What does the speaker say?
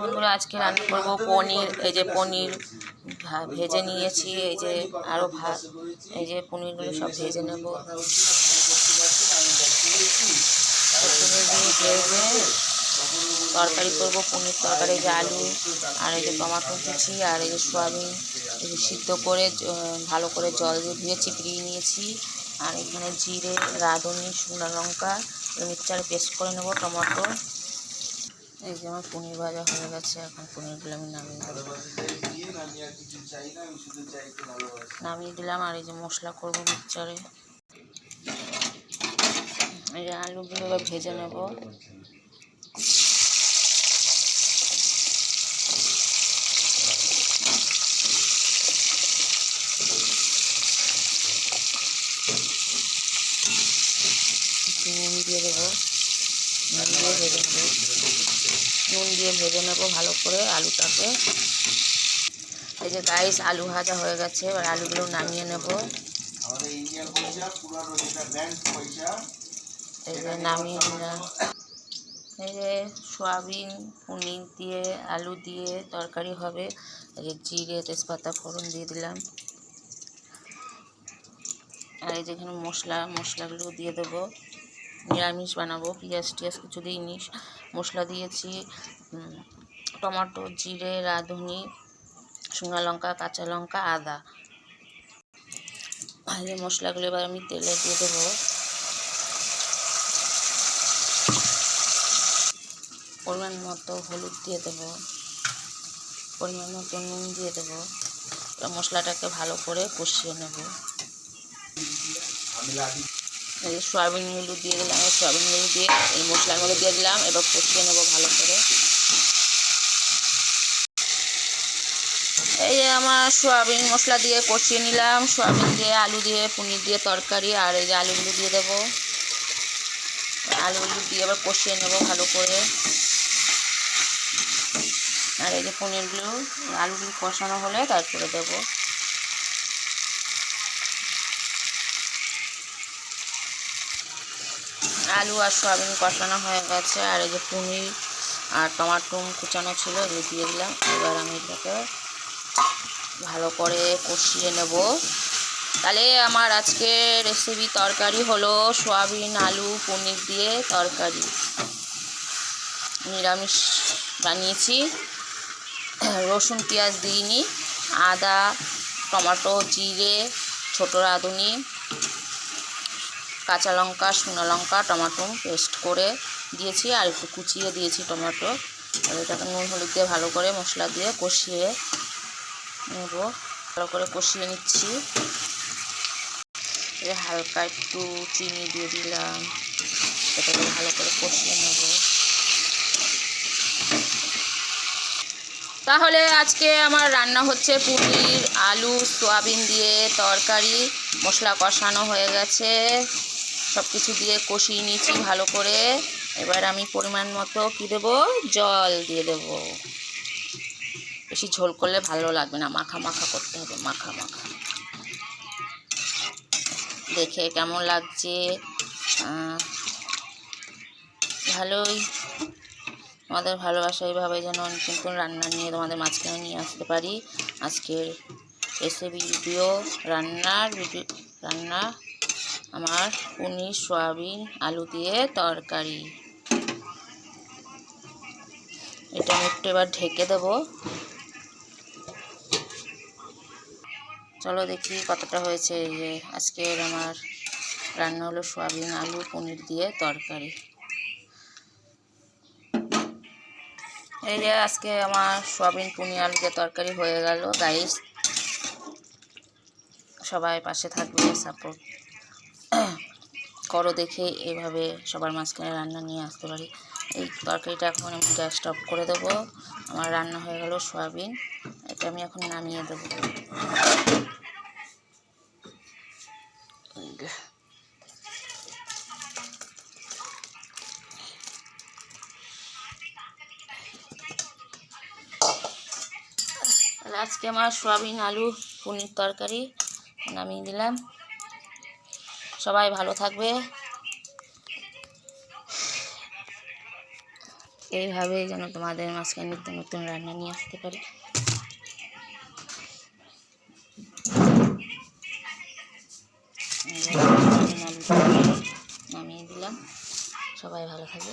বন্ধুরা আজকে রান্না করব পনির, এই যে পনির ভেজে নিয়েছি, এই যে আরও ভাত, এই যে পনিরগুলো সব ভেজে নেব। দিয়ে ভেজে তরকারি করব, পনির তরকারি যে আলু, আর এই যে টমাটো কুচি, আর এই যে সোয়াবিন সিদ্ধ করে ভালো করে জল দিয়ে ধুয়ে চিপড়িয়ে নিয়েছি। আর এখানে জিরে, রাঁধুনি, শুকনো লঙ্কা, মিক্সচারে পেস্ট করে নেব টমেটো। এই যে আমার পনির ভাজা হয়ে গেছে, এখন পনিরগুলো আমি নামিয়ে দেবো নামিয়ে দিলাম, আর এই যে মশলা করব মিক্সচারে। এই যে আলুগুলো ভেজে নেব। নুন দিয়ে দেবো। দিয়ে ভেজে নুন দিয়ে ভেজে নেব ভালো করে আলুটাকে। এই যে গাইস আলু ভাজা হয়ে গেছে এবার আলুগুলো নামিয়ে নেব। এই যে নামিয়ে নিলাম। এই যে সয়াবিন পনির দিয়ে আলু দিয়ে তরকারি হবে। এই যে জিরে তেজপাতা ফোড়ন দিয়ে দিলাম। আর এই যেখানে মশলা মশলাগুলো দিয়ে দেবো। নিরামিষ বানাবো, পেঁয়াজ টিয়াজ কিছু দিইনি মশলা দিয়েছি টমেটো, জিরে, রাঁধুনি, শুকনো লঙ্কা, কাঁচা লঙ্কা, আদা। এই মশলাগুলো এবার আমি তেলে দিয়ে দেবো। পরিমাণ মতো হলুদ দিয়ে দেবো। পরিমাণ মতো নুন দিয়ে দেবো। মশলাটাকে ভালো করে কষিয়ে নেব। এই সয়াবিনগুলো দিয়ে দিলাম, এই সয়াবিনগুলো দিয়ে, এই মধ্যে দিয়ে দিলাম, এবার কষিয়ে নেব ভালো করে। এই আমার সয়াবিন মশলা দিয়ে কষিয়ে নিলাম, সয়াবিন দিয়ে, আলু দিয়ে, পনির দিয়ে তরকারি, আর এই যে আলুগুলো দিয়ে দেবো। আলুগুলো দিয়ে আবার কষিয়ে নেব ভালো করে। আর এই যে পনিরগুলো, আলুগুলো কষানো হলে তারপরে দেবো। আলু আর সয়াবিন কষানো হয়ে গেছে, আর এই যে পনির আর টমাটো কুচানো ছিল, এগুলো দিয়ে দিলাম। এবার আমি এটাকে ভালো করে কষিয়ে নেব। তাহলে আমার আজকে রেসিপি তরকারি হলো সয়াবিন, আলু, পনির দিয়ে তরকারি। নিরামিষ বানিয়েছি। রসুন, পেঁয়াজ দিইনি, আদা, টমেটো, জিরে, ছোটো রাঁধুনি কাঁচা লঙ্কা, শুকনো লঙ্কা, টমেটো পেস্ট করে দিয়েছি আর একটু কুচিয়ে দিয়েছি টমেটো। আর এটাকে নুন হলুদ দিয়ে ভালো করে মশলা দিয়ে কষিয়ে নেব। ভালো করে কষিয়ে নিচ্ছি। হালকা একটু চিনি দিয়ে দিলাম। এটাকে ভালো করে কষিয়ে নেব। তাহলে আজকে আমার রান্না হচ্ছে পনির, আলু, সোয়াবিন দিয়ে তরকারি। মশলা কষানো হয়ে গেছে। সব কিছু দিয়ে কষিয়ে নিয়েছি ভালো করে। এবার আমি পরিমাণ মতো কী দেবো? জল দিয়ে দেবো। বেশি ঝোল করলে ভালো লাগবে না। মাখা মাখা করতে হবে, মাখা মাখা। দেখে কেমন লাগছে? ভালোই। তোমাদের ভালোবাসা এইভাবে যেন নতুন রান্না নিয়ে তোমাদের মাঝখানে নিয়ে আসতে পারি। আজকের রেসিপি ভিডিও রান্নার ভিডিও রান্না আমার পনির, সয়াবিন, আলু দিয়ে তরকারি। এটা আমি একটু এবার ঢেকে দেবো। চলো দেখি কতটা হয়েছে এই যে আজকের আমার রান্না হলো সয়াবিন, আলু, পনির দিয়ে তরকারি। এই যে আজকে আমার সয়াবিন, পনির, আলু দিয়ে তরকারি হয়ে গেল। গাইস, সবাই পাশে থাকবে, সাপোর্ট করো দেখে এভাবে সবার মাঝখানে রান্না নিয়ে আসতে পারি। এই তরকারিটা এখন আমি গ্যাস স্টপ করে দেবো। আমার রান্না হয়ে গেল সয়াবিন। এটা আমি এখন নামিয়ে দেবো। আজকে আমার সয়াবিন, আলু, পনির তরকারি নামিয়ে দিলাম। সবাই ভালো থাকবে। এইভাবেই যেন তোমাদের মাঝখানে নিত্য নতুন রান্না নিয়ে আসতে পারি। নামিয়ে দিলাম। সবাই ভালো থাকবে।